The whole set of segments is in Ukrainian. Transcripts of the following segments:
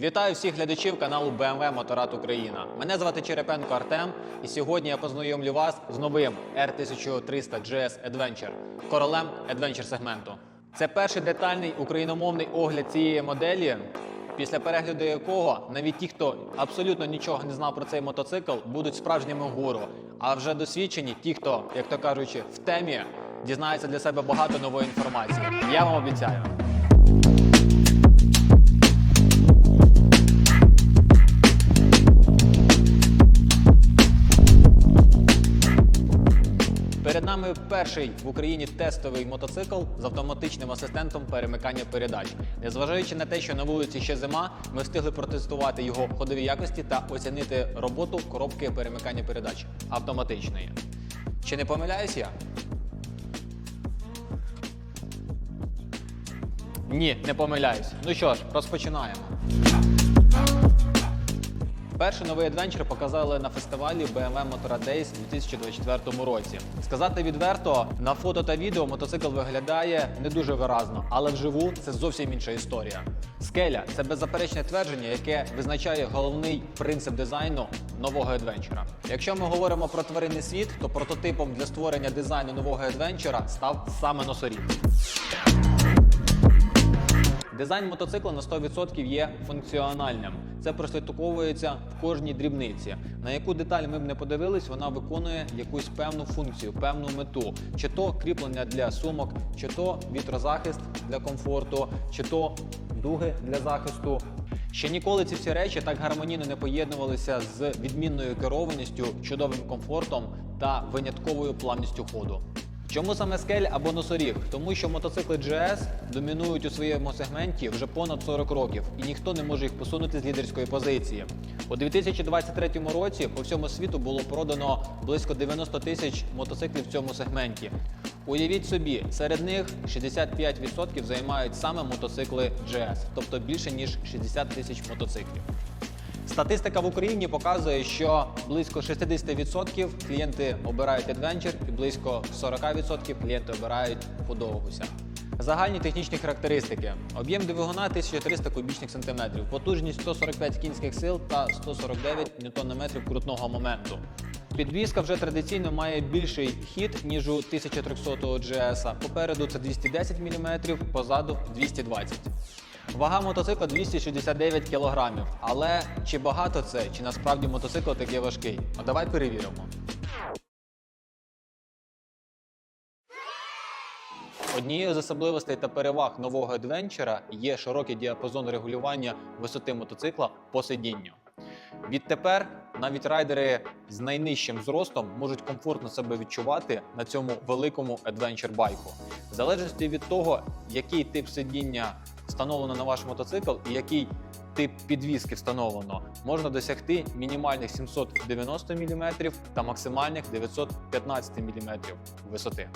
Вітаю всіх глядачів каналу BMW Моторад Україна. Мене звати Черепенко Артем, і сьогодні я познайомлю вас з новим R1300 GS Adventure, королем Adventure сегменту. Це перший детальний україномовний огляд цієї моделі, після перегляду якого навіть ті, хто абсолютно нічого не знав про цей мотоцикл, будуть справжніми гуру. А вже досвідчені, ті, хто, як то кажучи, в темі, дізнаються для себе багато нової інформації. Я вам обіцяю. Перед нами перший в Україні тестовий мотоцикл з автоматичним асистентом перемикання передач. Незважаючи на те, що на вулиці ще зима, ми встигли протестувати його ходові якості та оцінити роботу коробки перемикання передач автоматичної. Чи не помиляюсь я? Ні, не помиляюсь. Ну що ж, розпочинаємо. Перший новий адвенчер показали на фестивалі BMW Motorrad Days у 2024 році. Сказати відверто, на фото та відео мотоцикл виглядає не дуже виразно, але вживу це зовсім інша історія. Скеля це беззаперечне твердження, яке визначає головний принцип дизайну нового адвенчера. Якщо ми говоримо про тваринний світ, то прототипом для створення дизайну нового адвенчера став саме носоріг. Дизайн мотоцикла на 100% є функціональним. Це прослідковується в кожній дрібниці. На яку деталь ми б не подивились, вона виконує якусь певну функцію, певну мету. Чи то кріплення для сумок, чи то вітрозахист для комфорту, чи то дуги для захисту. Ще ніколи ці всі речі так гармонійно не поєднувалися з відмінною керованістю, чудовим комфортом та винятковою плавністю ходу. Чому саме скель або носоріг? Тому що мотоцикли GS домінують у своєму сегменті вже понад 40 років, і ніхто не може їх посунути з лідерської позиції. У 2023 році по всьому світу було продано близько 90 тисяч мотоциклів в цьому сегменті. Уявіть собі, серед них 65% займають саме мотоцикли GS, тобто більше ніж 60 тисяч мотоциклів. Статистика в Україні показує, що близько 60% клієнти обирають Adventure і близько 40% клієнти обирають худого гуся. Загальні технічні характеристики: об'єм двигуна 1300 кубічних сантиметрів, потужність 145 кінських сил та 149 ньютон-метрів крутного моменту. Підвізка вже традиційно має більший хід, ніж у 1300 GS. Попереду це 210 мм, позаду 220 Вага мотоцикла 269 кг. Але чи багато це, чи насправді мотоцикл такий важкий? А давай перевіримо. Однією з особливостей та переваг нового адвенчера є широкий діапазон регулювання висоти мотоцикла по сидінню. Відтепер навіть райдери з найнижчим зростом можуть комфортно себе відчувати на цьому великому адвенчер байку. В залежності від того, який тип сидіння встановлено на ваш мотоцикл і який тип підвіски встановлено, можна досягти мінімальних 790 мм та максимальних 915 мм висоти.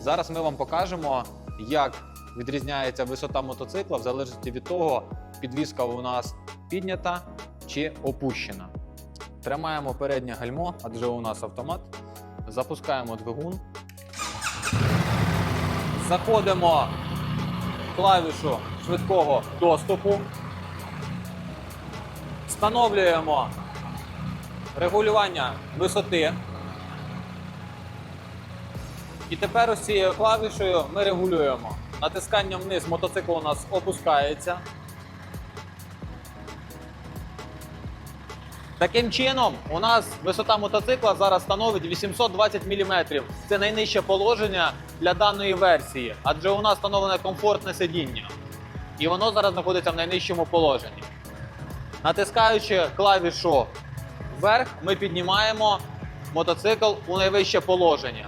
Зараз ми вам покажемо, як відрізняється висота мотоцикла в залежності від того, підвіска у нас піднята чи опущена. Тримаємо переднє гальмо, адже у нас автомат. Запускаємо двигун. Заходимо клавішу швидкого доступу. Встановлюємо регулювання висоти. І тепер ось цією клавішею ми регулюємо. Натисканням вниз мотоцикл у нас опускається. Таким чином, у нас висота мотоцикла зараз становить 820 мм. Це найнижче положення для даної версії, адже у нас встановлене комфортне сидіння. І воно зараз знаходиться в найнижчому положенні. Натискаючи клавішу вверх, ми піднімаємо мотоцикл у найвище положення.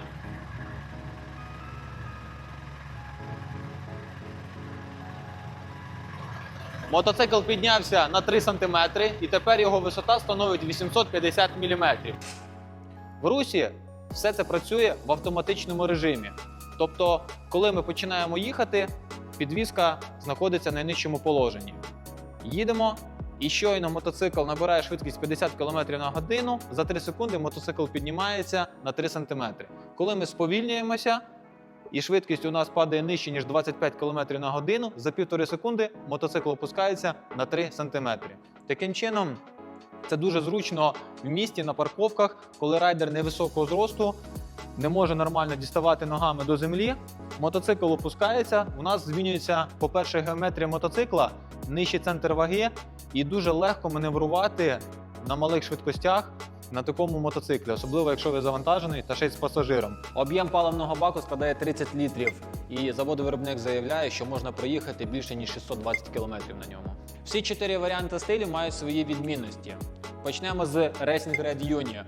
Мотоцикл піднявся на 3 см і тепер його висота становить 850 мм. В русі все це працює в автоматичному режимі. Тобто, коли ми починаємо їхати, підвізка знаходиться в найнижчому положенні. Їдемо, і щойно мотоцикл набирає швидкість 50 км на годину, за 3 секунди мотоцикл піднімається на 3 см. Коли ми сповільнюємося, і швидкість у нас падає нижче, ніж 25 км на годину, за півтори секунди мотоцикл опускається на 3 см. Таким чином, це дуже зручно в місті на парковках, коли райдер невисокого зросту не може нормально діставати ногами до землі. Мотоцикл опускається. У нас змінюється, по-перше, геометрія мотоцикла, нижчий центр ваги, і дуже легко маневрувати на малих швидкостях на такому мотоциклі, особливо якщо ви завантажений та ще й з пасажиром. Об'єм паливного баку складає 30 літрів, і завод-виробник заявляє, що можна проїхати більше ніж 620 км на ньому. Всі чотири варіанти стилю мають свої відмінності. Почнемо з Racing Red Uni.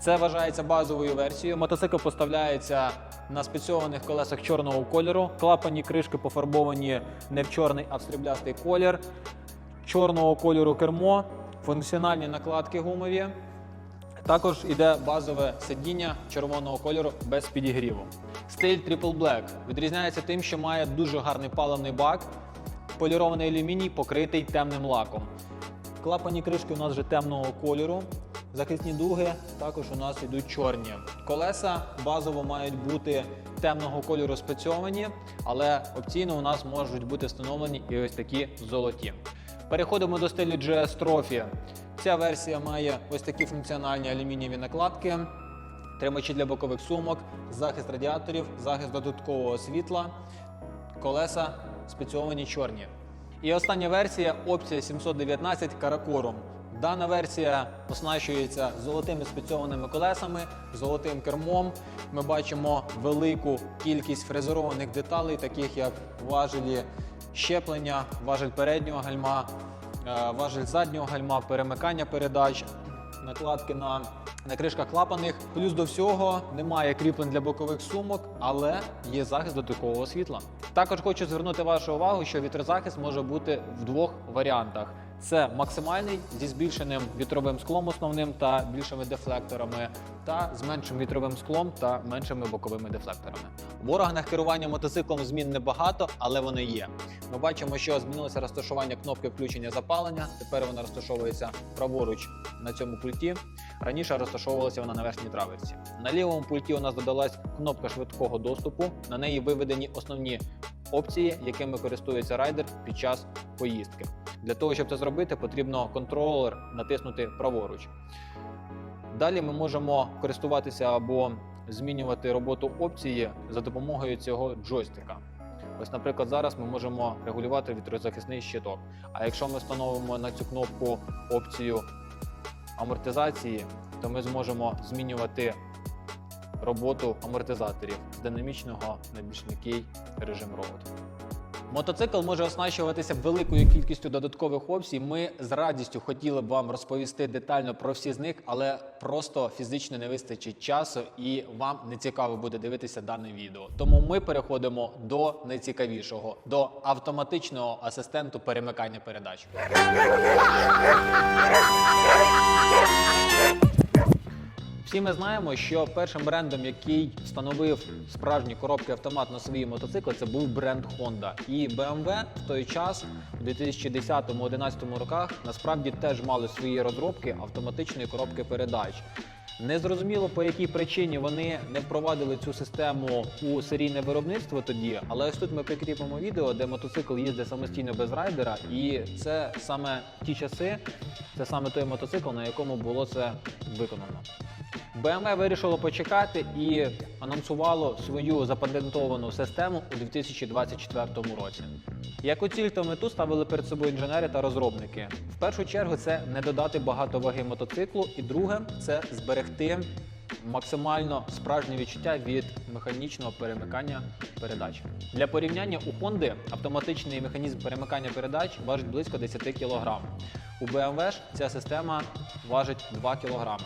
Це вважається базовою версією. Мотоцикл поставляється на спецьованих колесах чорного кольору. Клапані кришки пофарбовані не в чорний, а в сріблястий колір. Чорного кольору кермо, функціональні накладки гумові. Також іде базове сидіння червоного кольору без підігріву. Стиль Triple Black відрізняється тим, що має дуже гарний паливний бак, полірований алюміній, покритий темним лаком. Клапані кришки у нас вже темного кольору. Захисні дуги також у нас йдуть чорні. Колеса базово мають бути темного кольору спецьовані, але опційно у нас можуть бути встановлені і ось такі золоті. Переходимо до стилю GS Trophy. Ця версія має ось такі функціональні алюмінієві накладки, тримачі для бокових сумок, захист радіаторів, захист додаткового світла, колеса спецьовані чорні. І остання версія опція 719 Каракорум. Дана версія оснащується золотими спецьованими колесами, золотим кермом. Ми бачимо велику кількість фрезерованих деталей, таких як важелі щеплення, важель переднього гальма, е, важель заднього гальма, перемикання передач, накладки на, на кришках клапаних. Плюс до всього немає кріплень для бокових сумок, але є захист додаткового світла. Також хочу звернути вашу увагу, що вітрозахист може бути в двох варіантах. Це максимальний зі збільшеним вітровим склом основним та більшими дефлекторами, та з меншим вітровим склом та меншими боковими дефлекторами. В органах керування мотоциклом змін небагато, але вони є. Ми бачимо, що змінилося розташування кнопки включення запалення. Тепер вона розташовується праворуч на цьому пульті. Раніше розташовувалася вона на верхній траверсі. На лівому пульті у нас додалась кнопка швидкого доступу. На неї виведені основні опції, якими користується райдер під час поїздки. Для того, щоб це зробити, потрібно контролер натиснути праворуч. Далі ми можемо користуватися або змінювати роботу опції за допомогою цього джойстика. Ось, наприклад, зараз ми можемо регулювати вітрозахисний щиток. А якщо ми встановимо на цю кнопку опцію амортизації, то ми зможемо змінювати роботу амортизаторів динамічного на більш м'який режим роботи. Мотоцикл може оснащуватися великою кількістю додаткових опцій. Ми з радістю хотіли б вам розповісти детально про всі з них, але просто фізично не вистачить часу і вам не цікаво буде дивитися дане відео. Тому ми переходимо до найцікавішого до автоматичного асистенту перемикання передач. Всі ми знаємо, що першим брендом, який встановив справжні коробки автомат на свої мотоцикли, це був бренд Honda. І BMW в той час, у 2010-2011 роках, насправді теж мали свої розробки автоматичної коробки передач. Незрозуміло по якій причині вони не впровадили цю систему у серійне виробництво тоді, але ось тут ми прикріпимо відео, де мотоцикл їздить самостійно без райдера, і це саме ті часи, це саме той мотоцикл, на якому було це виконано. BMW вирішило почекати і анонсувало свою запатентовану систему у 2024 році. Яку ціль мету ставили перед собою інженери та розробники? В першу чергу це не додати багато ваги мотоциклу, і друге це зберегти максимально справжнє відчуття від механічного перемикання передач. Для порівняння у Honda автоматичний механізм перемикання передач важить близько 10 кг. У BMW ж ця система важить 2 кг.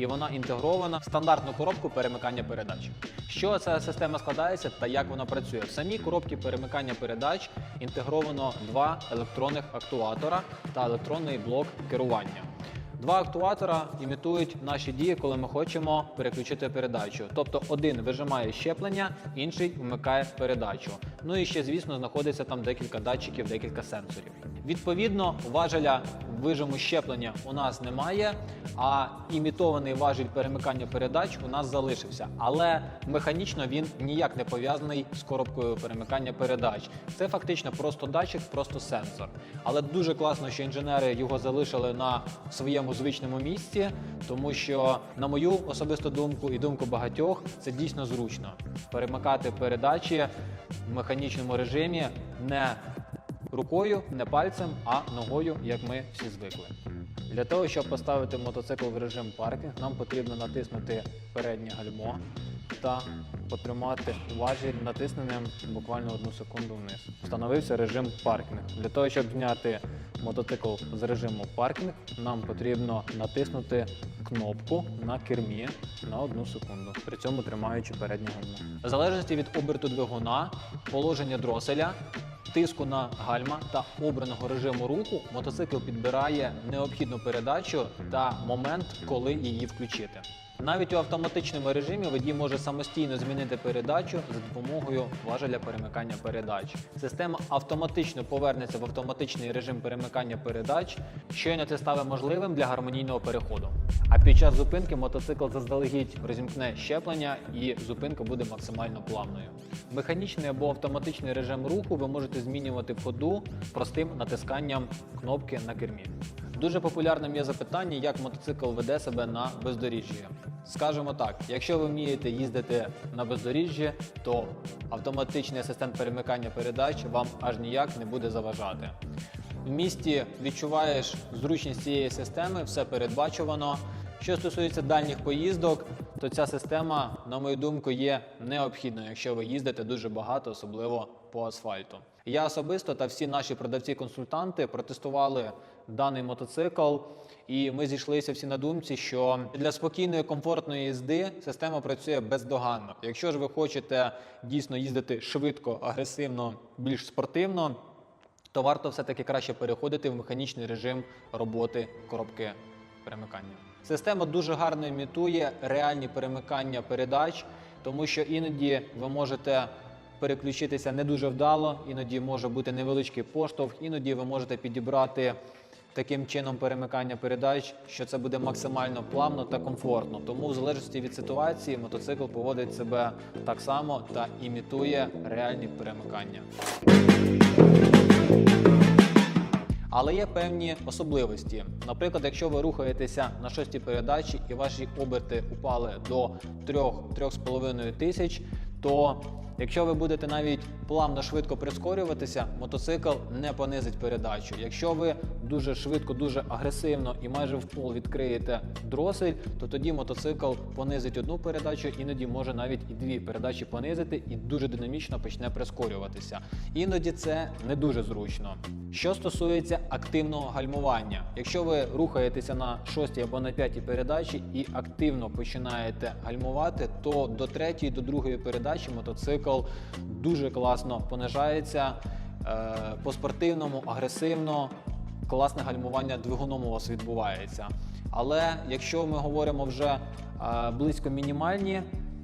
І вона інтегрована в стандартну коробку перемикання передач. Чого ця система складається та як вона працює? В самій коробці перемикання передач інтегровано два електронних актуатора та електронний блок керування. Два актуатора імітують наші дії, коли ми хочемо переключити передачу. Тобто один вижимає щеплення, інший вмикає передачу. Ну і ще, звісно, знаходиться там декілька датчиків, декілька сенсорів. Відповідно, важеля вижиму щеплення у нас немає, а імітований важіль перемикання передач у нас залишився. Але механічно він ніяк не пов'язаний з коробкою перемикання передач. Це фактично просто датчик, просто сенсор. Але дуже класно, що інженери його залишили на своєму звичному місці, тому що, на мою особисту думку і думку багатьох, це дійсно зручно перемикати передачі в механічному режимі не рукою, не пальцем, а ногою, як ми всі звикли. Для того, щоб поставити мотоцикл в режим паркінг, нам потрібно натиснути переднє гальмо та потримати важіль натисненим буквально одну секунду вниз. Встановився режим паркінг. Для того, щоб зняти мотоцикл з режиму паркінг, нам потрібно натиснути кнопку на кермі на одну секунду, при цьому тримаючи переднє гальмо. В залежності від оберту двигуна, положення дроселя, тиску на гальма та обраного режиму руху мотоцикл підбирає необхідну передачу та момент, коли її включити. Навіть у автоматичному режимі водій може самостійно змінити передачу за допомогою важеля перемикання передач. Система автоматично повернеться в автоматичний режим перемикання передач, щойно це стане можливим для гармонійного переходу. А під час зупинки мотоцикл заздалегідь розімкне щеплення і зупинка буде максимально плавною. Механічний або автоматичний режим руху ви можете змінювати ходу простим натисканням кнопки на кермі. Дуже популярним є запитання, як мотоцикл веде себе на бездоріжжі. Скажемо так, якщо ви вмієте їздити на бездоріжжі, то автоматичний асистент перемикання передач вам аж ніяк не буде заважати. В місті відчуваєш зручність цієї системи, все передбачувано. Що стосується дальніх поїздок, то ця система, на мою думку, є необхідною, якщо ви їздите дуже багато, особливо по асфальту. Я особисто та всі наші продавці-консультанти протестували даний мотоцикл, і ми зійшлися всі на думці, що для спокійної, комфортної їзди система працює бездоганно. Якщо ж ви хочете дійсно їздити швидко, агресивно, більш спортивно, то варто все-таки краще переходити в механічний режим роботи коробки перемикання. Система дуже гарно імітує реальні перемикання передач, тому що іноді ви можете переключитися не дуже вдало, іноді може бути невеличкий поштовх, іноді ви можете підібрати таким чином перемикання передач, що це буде максимально плавно та комфортно. Тому, в залежності від ситуації, мотоцикл поводить себе так само та імітує реальні перемикання. Але є певні особливості. Наприклад, якщо ви рухаєтеся на шостій передачі і ваші оберти упали до 3-3,5 тисяч, то якщо ви будете навіть плавно швидко прискорюватися, мотоцикл не понизить передачу. Якщо ви дуже швидко, дуже агресивно і майже в пол відкриєте дросель, то тоді мотоцикл понизить одну передачу, іноді може навіть і дві передачі понизити і дуже динамічно почне прискорюватися. Іноді це не дуже зручно. Що стосується активного гальмування, якщо ви рухаєтеся на шостій або на п'ятій передачі і активно починаєте гальмувати, то до третьої, до другої передачі мотоцикл дуже класно понижається е, по-спортивному, агресивно. Класне гальмування двигуном у вас відбувається. Але якщо ми говоримо вже е, близько мінімальні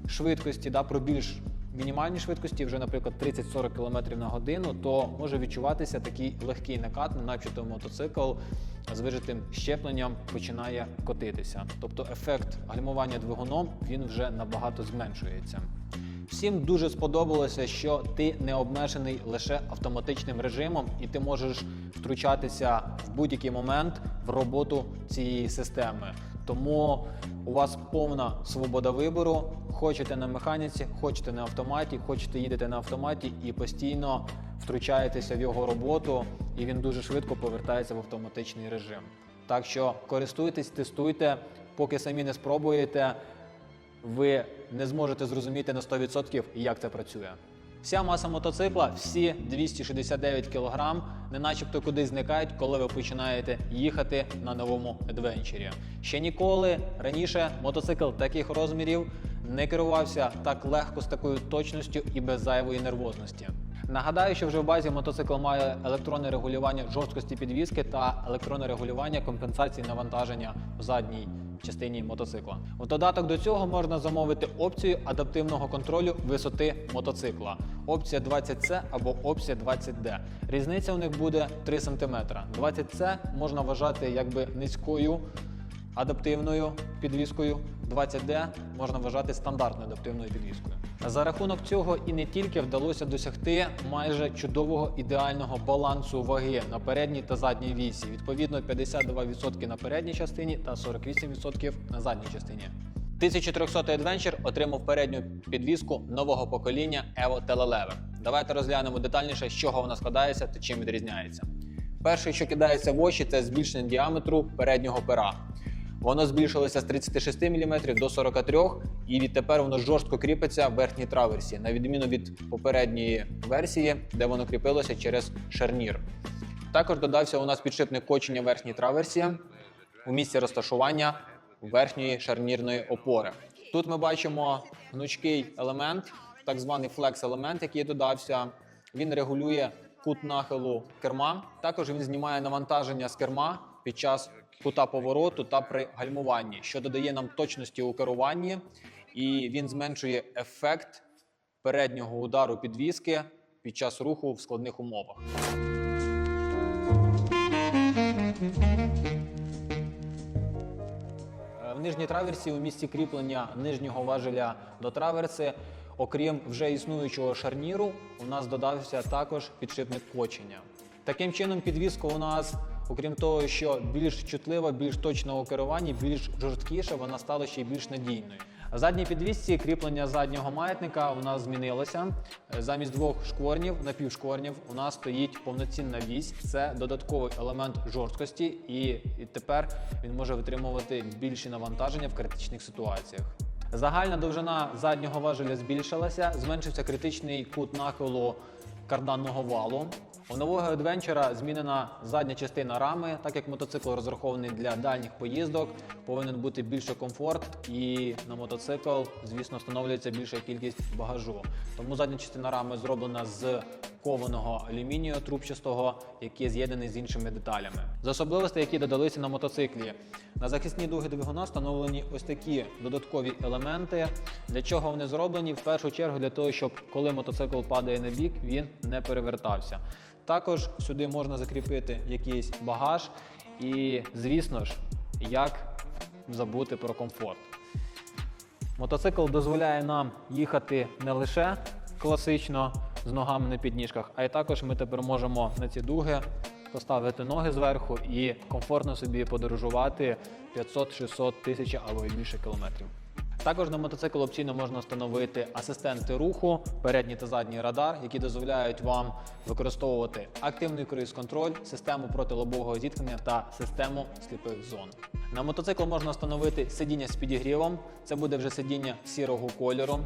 швидкості, да, про більш мінімальні швидкості, вже, наприклад, 30-40 км на годину, то може відчуватися такий легкий накат, начебто мотоцикл з вижитим щепленням починає котитися. Тобто ефект гальмування двигуном він вже набагато зменшується. Всім дуже сподобалося, що ти не обмежений лише автоматичним режимом, і ти можеш втручатися в будь-який момент в роботу цієї системи. Тому у вас повна свобода вибору. Хочете на механіці, хочете на автоматі, хочете їдете на автоматі і постійно втручаєтеся в його роботу, і він дуже швидко повертається в автоматичний режим. Так що користуйтесь, тестуйте, поки самі не спробуєте ви не зможете зрозуміти на 100% як це працює. Вся маса мотоцикла, всі 269 кг, не начебто кудись зникають, коли ви починаєте їхати на новому адвенчері. Ще ніколи раніше мотоцикл таких розмірів не керувався так легко з такою точністю і без зайвої нервозності. Нагадаю, що вже в базі мотоцикл має електронне регулювання жорсткості підвіски та електронне регулювання компенсації навантаження в задній частині мотоцикла. В додаток до цього можна замовити опцію адаптивного контролю висоти мотоцикла. Опція 20C або опція 20D. Різниця у них буде 3 см. 20C можна вважати якби низькою адаптивною підвіскою. 20D можна вважати стандартною адаптивною підвіскою. За рахунок цього і не тільки вдалося досягти майже чудового ідеального балансу ваги на передній та задній вісі. Відповідно, 52% на передній частині та 48% на задній частині. 1300 Adventure отримав передню підвіску нового покоління Evo Telelever. Давайте розглянемо детальніше, з чого вона складається та чим відрізняється. Перше, що кидається в очі, це збільшення діаметру переднього пера. Воно збільшилося з 36 мм до 43 і відтепер воно жорстко кріпиться в верхній траверсі, на відміну від попередньої версії, де воно кріпилося через шарнір. Також додався у нас підшипник кочення верхній траверсі у місці розташування верхньої шарнірної опори. Тут ми бачимо гнучкий елемент, так званий флекс-елемент, який додався. Він регулює кут нахилу керма. Також він знімає навантаження з керма під час кута повороту та при гальмуванні, що додає нам точності у керуванні, і він зменшує ефект переднього удару підвіски під час руху в складних умовах. Е, В нижній траверсі у місці кріплення нижнього важеля до траверси, окрім вже існуючого шарніру, у нас додався також підшипник кочення. Таким чином, підвіска у нас, окрім того, що більш чутлива, більш точна у керуванні, більш жорсткіша, вона стала ще й більш надійною. В задній підвісці кріплення заднього маятника у нас змінилося. Е, Замість двох шкворнів, напівшкворнів, у нас стоїть повноцінна вісь. Це додатковий елемент жорсткості, і, тепер він може витримувати більші навантаження в критичних ситуаціях. Загальна довжина заднього важеля збільшилася, зменшився критичний кут нахилу карданного валу. У нового адвенчера змінена задня частина рами, так як мотоцикл розрахований для дальніх поїздок, повинен бути більше комфорт, і на мотоцикл, звісно, встановлюється більша кількість багажу. Тому задня частина рами зроблена з кованого алюмінію трубчастого, який з'єднаний з іншими деталями. З особливостей, які додалися на мотоциклі, на захисні дуги двигуна встановлені ось такі додаткові елементи. Для чого вони зроблені? В першу чергу для того, щоб коли мотоцикл падає на бік, він не перевертався. Також сюди можна закріпити якийсь багаж, і, звісно ж, як забути про комфорт. Мотоцикл дозволяє нам їхати не лише класично з ногами на підніжках, а й також ми тепер можемо на ці дуги поставити ноги зверху і комфортно собі подорожувати 500-600 тисяч або й більше кілометрів. Також на мотоцикл опційно можна встановити асистенти руху, передній та задній радар, які дозволяють вам використовувати активний круїз-контроль, систему протилобового зіткнення та систему сліпих зон. На мотоцикл можна встановити сидіння з підігрівом. Це буде вже сидіння сірого кольору.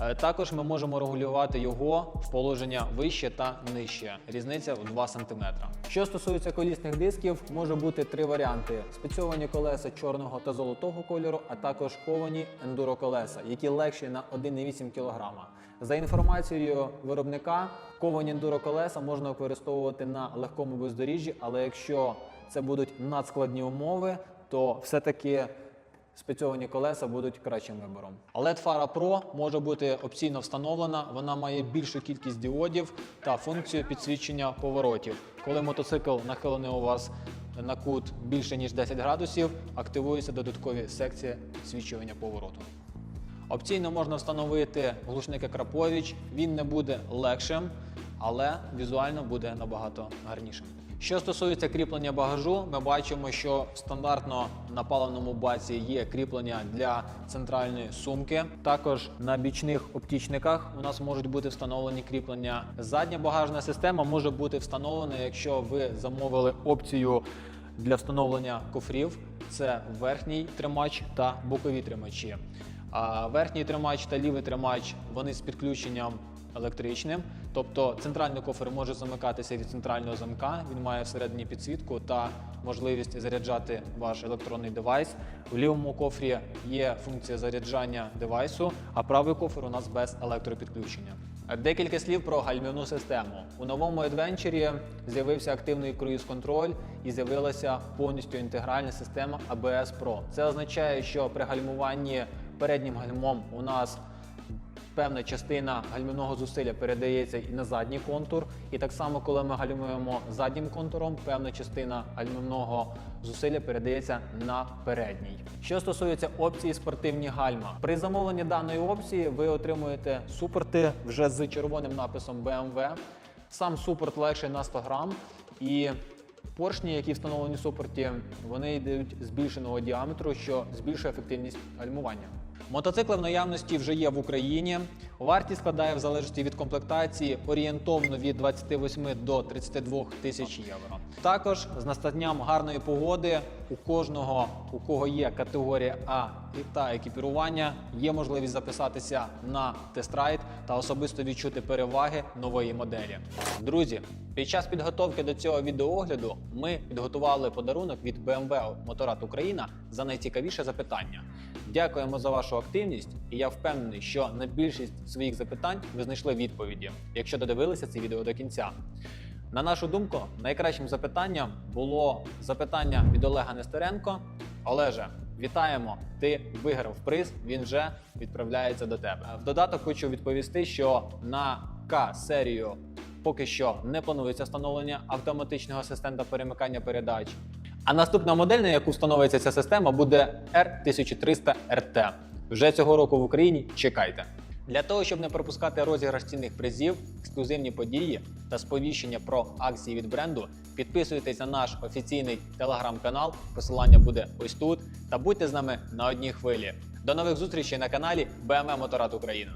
Е, Також ми можемо регулювати його в положення вище та нижче. Різниця в 2 см. Що стосується колісних дисків, може бути три варіанти: спецьовані колеса чорного та золотого кольору, а також ковані ендуро колеса, які легші на 1,8 кг. За інформацією виробника, ковані ендуро колеса можна використовувати на легкому бездоріжжі, але якщо це будуть надскладні умови, то все-таки спецьовані колеса будуть кращим вибором. LED фара Pro може бути опційно встановлена. Вона має більшу кількість діодів та функцію підсвічення поворотів. Коли мотоцикл нахилений у вас на кут більше ніж 10 градусів, активуються додаткові секції підсвічування повороту. Опційно можна встановити глушник Акрапович. Він не буде легшим, але візуально буде набагато гарнішим. Що стосується кріплення багажу, ми бачимо, що стандартно на паливному баці є кріплення для центральної сумки. Також на бічних оптічниках у нас можуть бути встановлені кріплення. Задня багажна система може бути встановлена, якщо ви замовили опцію для встановлення кофрів. Це верхній тримач та бокові тримачі. А верхній тримач та лівий тримач вони з підключенням електричним. Тобто центральний кофер може замикатися від центрального замка. Він має всередині підсвітку та можливість заряджати ваш електронний девайс. У лівому кофрі є функція заряджання девайсу, а правий кофер у нас без електропідключення. Декілька слів про гальмівну систему. У новому адвенчері з'явився активний круїз-контроль і з'явилася повністю інтегральна система ABS Pro. Це означає, що при гальмуванні переднім гальмом у нас певна частина гальмівного зусилля передається і на задній контур. І так само, коли ми гальмуємо заднім контуром, певна частина гальмівного зусилля передається на передній. Що стосується опції спортивні гальма, при замовленні даної опції ви отримуєте супорти вже з червоним написом BMW. Сам супорт легший на 100 грам і Поршні, які встановлені в супорті, вони йдуть збільшеного діаметру, що збільшує ефективність гальмування. Мотоцикли в наявності вже є в Україні. Вартість складає в залежності від комплектації орієнтовно від 28 до 32 тисяч євро. Також з настанням гарної погоди у кожного, у кого є категорія А та екіпірування, є можливість записатися на тест-райд та особисто відчути переваги нової моделі. Друзі, під час підготовки до цього відеоогляду ми підготували подарунок від BMW Motorrad Україна за найцікавіше запитання. Дякуємо за вашу активність, і я впевнений, що на більшість своїх запитань ви знайшли відповіді, якщо додивилися це відео до кінця. На нашу думку, найкращим запитанням було запитання від Олега Нестеренко. Олеже, вітаємо! Ти виграв приз. Він вже відправляється до тебе. В додаток хочу відповісти, що на К-серію поки що не планується встановлення автоматичного асистента перемикання передач. А наступна модель, на яку встановиться ця система, буде R1300 RT. Вже цього року в Україні чекайте. Для того, щоб не пропускати розіграш цінних призів, ексклюзивні події та сповіщення про акції від бренду, підписуйтесь на наш офіційний телеграм-канал. Посилання буде ось тут. Та будьте з нами на одній хвилі. До нових зустрічей на каналі BMW Motorrad Україна.